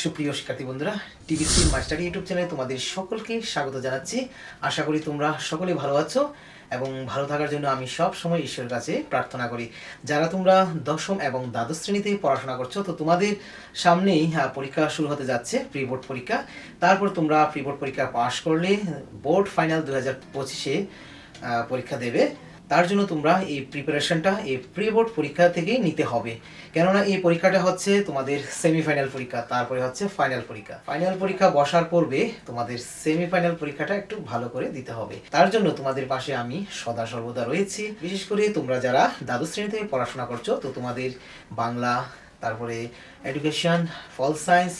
সুপ্রিয় শিক্ষার্থী বন্ধুরা, টিভিসি মাস্টার ইউটিউব চ্যানেলে তোমাদের সকলকে স্বাগত জানাচ্ছি। আশা করি তোমরা সকলে ভালো আছো এবং ভালো থাকার জন্য আমি সব সময় ঈশ্বরের কাছে প্রার্থনা করি। যারা তোমরা দশম এবং দ্বাদশ শ্রেণীতে পড়াশোনা করছ, তো তোমাদের সামনেই পরীক্ষা শুরু হতে যাচ্ছে প্রি বোর্ড পরীক্ষা। তারপর তোমরা প্রি বোর্ড পরীক্ষা পাশ করলে বোর্ড ফাইনাল দু হাজার পঁচিশে পরীক্ষা দেবে। তার জন্য তোমরা এই প্রিপারেশনটা এই প্রি বোর্ড পরীক্ষা থেকেই নিতে হবে। কেননা এই পরীক্ষাটা হচ্ছে তোমাদের সেমিফাইনাল পরীক্ষা, তারপরে হচ্ছে ফাইনাল পরীক্ষা। ফাইনাল পরীক্ষা বসার পূর্বে তোমাদের সেমিফাইনাল পরীক্ষাটা একটু ভালো করে দিতে হবে। তার জন্য তোমাদের পাশে আমি সদা সর্বদা রয়েছি। বিশেষ করে তোমরা যারা দ্বাদশ শ্রেণি থেকে পড়াশোনা করছ, তো তোমাদের বাংলা, তারপরে এডুকেশন ফল সায়েন্স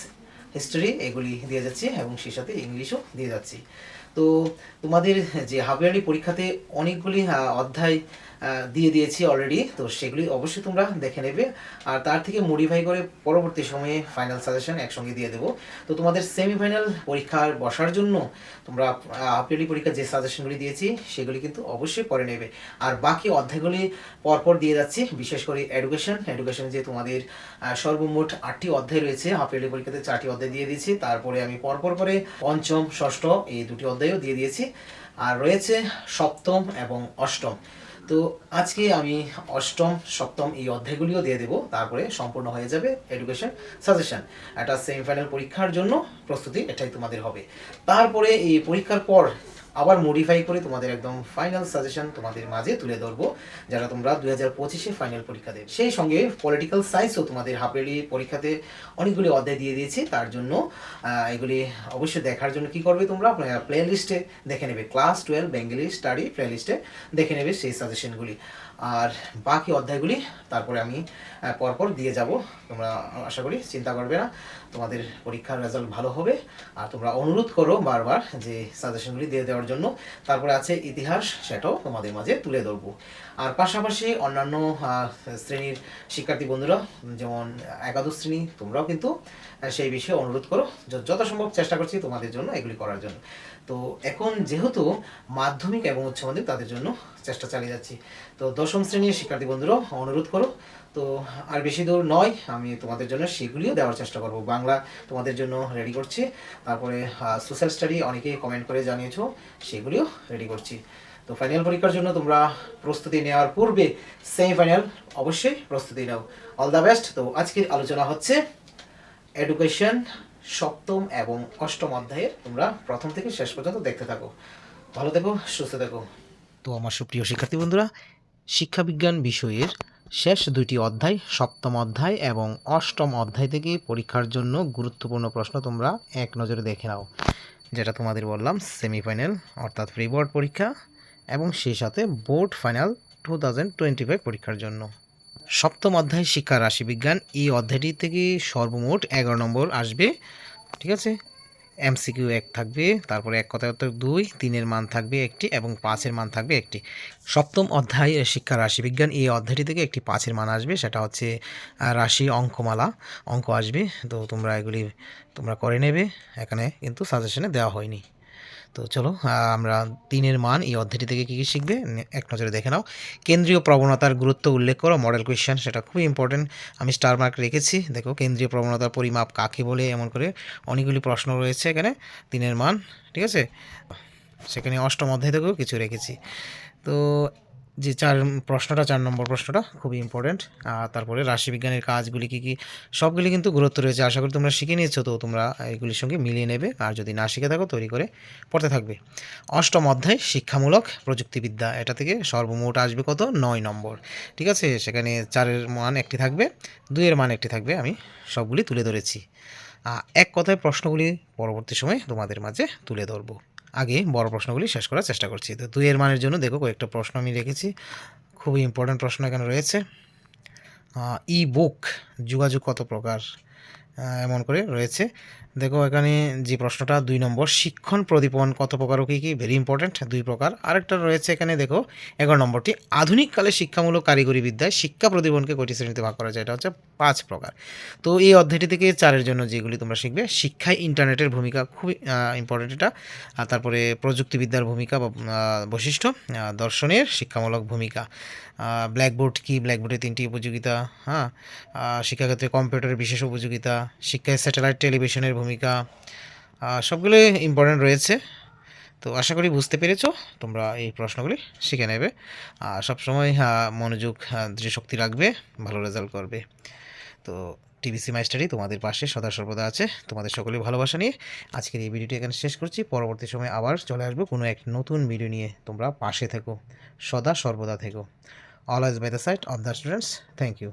হিস্টোরি এগুলি দিয়ে যাচ্ছি এবং সেই সাথে ইংলিশও দিয়ে যাচ্ছি। তো তোমাদের যে হাফ ইয়ারলি পরীক্ষাতে অনেকগুলি অধ্যায় দিয়ে দিয়েছি অলরেডি তো সেগুলি অবশ্যই তোমরা দেখে নেবে। আর তার থেকে মডিফাই করে পরবর্তী সময়ে ফাইনাল সাজেশন একসঙ্গে দিয়ে দেবো। তো তোমাদের সেমিফাইনাল পরীক্ষার বসার জন্য তোমরা হাফ ইয়ারলি পরীক্ষার যে সাজেশনগুলি দিয়েছি, সেগুলি কিন্তু অবশ্যই পরে নেবে। আর বাকি অধ্যায়গুলি পরপর দিয়ে যাচ্ছি, বিশেষ করে এডুকেশন এডুকেশন যে তোমাদের সর্বমোট আটটি অধ্যায় রয়েছে হাফ ইয়ারলি পরীক্ষাতে চারটি অধ্যায় দিয়ে দিয়েছি। তারপরে আমি পরপর করে পঞ্চম, ষষ্ঠ এই দুটি অধ্যায়ও দিয়ে দিয়েছি। আর রয়েছে সপ্তম এবং অষ্টম। তো আজকে আমি অষ্টম, সপ্তম এই অধ্যায়গুলিও দিয়ে দেবো। তারপরে সম্পূর্ণ হয়ে যাবে এডুকেশন সাজেশন একটা সেমিফাইনাল পরীক্ষার জন্য প্রস্তুতি এটাই তোমাদের হবে। তারপরে এই পরীক্ষার পর আবার মডিফাই করে তোমাদের একদম ফাইনাল সাজেশন তোমাদের মাঝে তুলে ধরবো, যারা তোমরা দুই হাজার পঁচিশে ফাইনাল পরীক্ষা দেবে সেই সঙ্গে পলিটিক্যাল সায়েন্সও তোমাদের হাফেলি পরীক্ষাতে অনেকগুলি অধ্যায় দিয়ে দিয়েছি, তার জন্য এগুলি অবশ্যই দেখার জন্য কি করবে তোমরা? প্লে লিস্টে দেখে নেবে। Class twelve Bengali study play লিস্টে দেখে নেবে সেই সাজেশনগুলি আর বাকি অধ্যায়গুলি তারপরে আমি পরপর দিয়ে যাব। তোমরা আশা করি চিন্তা করবে না, তোমাদের পরীক্ষার রেজাল্ট ভালো হবে। আর তোমরা অনুরোধ করো বারবার যে সাজেশনগুলি দিয়ে দেওয়ার জন্য। তারপরে আছে ইতিহাস, সেটাও তোমাদের মাঝে তুলে ধরবো। আর পাশাপাশি অন্যান্য শ্রেণির শিক্ষার্থী বন্ধুরা, যেমন একাদশ শ্রেণি, তোমরাও কিন্তু সেই বিষয়ে অনুরোধ করো। য- যথাসম্ভব চেষ্টা করছি তোমাদের জন্য এগুলি করার জন্য। তো এখন যেহেতু মাধ্যমিক এবং উচ্চ মাধ্যমিক তাদের জন্য চেষ্টা চালিয়ে যাচ্ছি। তো দশম শ্রেণির শিক্ষার্থী বন্ধুরাও অনুরোধ করো। তো আর বেশি দূর নয়, আমি তোমাদের জন্য সেগুলিও দেওয়ার চেষ্টা করব। বাংলা তোমাদের জন্য রেডি করছি। তারপরে সোশ্যাল স্টাডি অনেকেই কমেন্ট করে জানিয়েছো। সেগুলিও রেডি করছি। তো ফাইনাল পরীক্ষার জন্য তোমরা প্রস্তুতি নেওয়ার পূর্বে সেমিফাইনাল অবশ্যই প্রস্তুতি নাও। অল দ্য বেস্ট তো আজকের আলোচনা হচ্ছে এডুকেশন সপ্তম এবং অষ্টম অধ্যায়ের। তোমরা প্রথম থেকে শেষ পর্যন্ত দেখতে থাকো। ভালো থেকো, সুস্থ থেকো। তো আমার সুপ্রিয় শিক্ষার্থী বন্ধুরা, শিক্ষাবিজ্ঞান বিষয়ের শেষ দুইটি অধ্যায়, সপ্তম অধ্যায় এবং অষ্টম অধ্যায় থেকে পরীক্ষার জন্য গুরুত্বপূর্ণ প্রশ্ন তোমরা এক নজরে দেখে নাও। যেটা তোমাদের বললাম সেমিফাইনাল অর্থাৎ প্রি বোর্ড পরীক্ষা এবং সেই সাথে board final two thousand twenty five পরীক্ষার জন্য। সপ্তম অধ্যায় শিক্ষা রাশিবিজ্ঞান এই অধ্যায়টি থেকে সর্বমোট এগারো নম্বর আসবে, ঠিক আছে? এমসিকিউ এক থাকবে, তারপরে এক কথা দুই, তিনের মান থাকবে একটি এবং পাঁচের মান থাকবে একটি। সপ্তম অধ্যায় শিক্ষা রাশিবিজ্ঞান এই অধ্যায়টি থেকে একটি পাঁচের মান আসবে, সেটা হচ্ছে রাশি অঙ্কমালা, অঙ্ক আসবে, তো তোমরা এগুলি তোমরা করে নেবে, এখানে কিন্তু সাজেশনে দেওয়া হয়নি। তো চলো আমরা তিনের মান এই অধ্যায়টি থেকে কী কী শিখবে? এক নজরে দেখে নাও। কেন্দ্রীয় প্রবণতার গুরুত্ব উল্লেখ করো মডেল কোয়েশ্চেন সেটা খুবই ইম্পর্টেন্ট আমি স্টার মার্ক রেখেছি। দেখো, কেন্দ্রীয় প্রবণতার পরিমাপ কাকে বলে, এমন করে অনেকগুলি প্রশ্ন রয়েছে এখানে, তিনের মান, ঠিক আছে? সেখানে অষ্টম অধ্যায় থেকেও কিছু রেখেছি। তো যে চার প্রশ্নটা, চার নম্বর প্রশ্নটা খুবই ইম্পর্টেন্ট আর তারপরে রাশিবিজ্ঞানের কাজগুলি কী কী? সবগুলি কিন্তু গুরুত্ব রয়েছে। আশা করি তোমরা শিখে নিয়েছো, তো তোমরা এগুলির সঙ্গে মিলিয়ে নেবে। আর যদি না শিখে থাকো, তৈরি করে পড়তে থাকবে। অষ্টম অধ্যায়, শিক্ষামূলক প্রযুক্তিবিদ্যা। এটা থেকে সর্বমোট আসবে কত? নয় নম্বর। ঠিক আছে? সেখানে চারের মান একটি থাকবে, দুইয়ের মান একটি থাকবে। আমি সবগুলি তুলে ধরেছি। এক কথায় প্রশ্নগুলি পরবর্তী সময়ে তোমাদের মাঝে তুলে ধরবো। আগে বড় প্রশ্নগুলি শেষ করার চেষ্টা করছি। তো দুইয়ের মানের জন্য দেখো কয়েকটা প্রশ্ন আমি রেখেছি। খুবই ইম্পর্ট্যান্ট প্রশ্ন এখানে রয়েছে। ই বুক যোগাযোগ কত প্রকার? এমন করে রয়েছে। দেখো, এখানে যে প্রশ্নটা, দুই নম্বর, শিক্ষণ প্রদীপন কত প্রকার ও কী কী? ভেরি ইম্পর্ট্যান্ট দুই প্রকার। আরেকটা রয়েছে এখানে, দেখো, এগারো নম্বরটি আধুনিককালে শিক্ষামূলক কারিগরি বিদ্যায় শিক্ষা প্রদীপনকে কয়টি শ্রেণীতে ভাগ করা যায়। এটা হচ্ছে পাঁচ প্রকার। তো এই অধ্যায়টি থেকে চারের জন্য যেগুলি তোমরা শিখবে, শিক্ষায় ইন্টারনেটের ভূমিকা খুবই ইম্পর্টেন্ট এটা। আর তারপরে প্রযুক্তিবিদ্যার ভূমিকা বা বৈশিষ্ট্য দর্শনের শিক্ষামূলক ভূমিকা। ব্ল্যাকবোর্ড কি? ব্ল্যাকবোর্ডের তিনটি উপযোগিতা হ্যাঁ? শিক্ষাক্ষেত্রে কম্পিউটারের বিশেষ উপযোগিতা প্রতিযোগিতা শিক্ষায় স্যাটেলাইট টেলিভিশনের ভূমিকা আহ, সবগুলোই ইম্পর্ট্যান্ট রয়েছে। তো আশা করি বুঝতে পেরেছ তোমরা এই প্রশ্নগুলি শিখে নেবে। আর সবসময় মনোযোগ দৃঢ়শক্তি রাখবে ভালো রেজাল্ট করবে। তো টিবিসি মাস্টারই তোমাদের পাশে সদা সর্বদা আছে। তোমাদের সকলের ভালোবাসা নিয়ে আজকের এই ভিডিওটি এখানে শেষ করছি। পরবর্তী সময় আবার চলে আসব কোনো এক নতুন ভিডিও নিয়ে। তোমরা পাশে থেকো সদা সর্বদা থেকো। All always by the side of the students thank you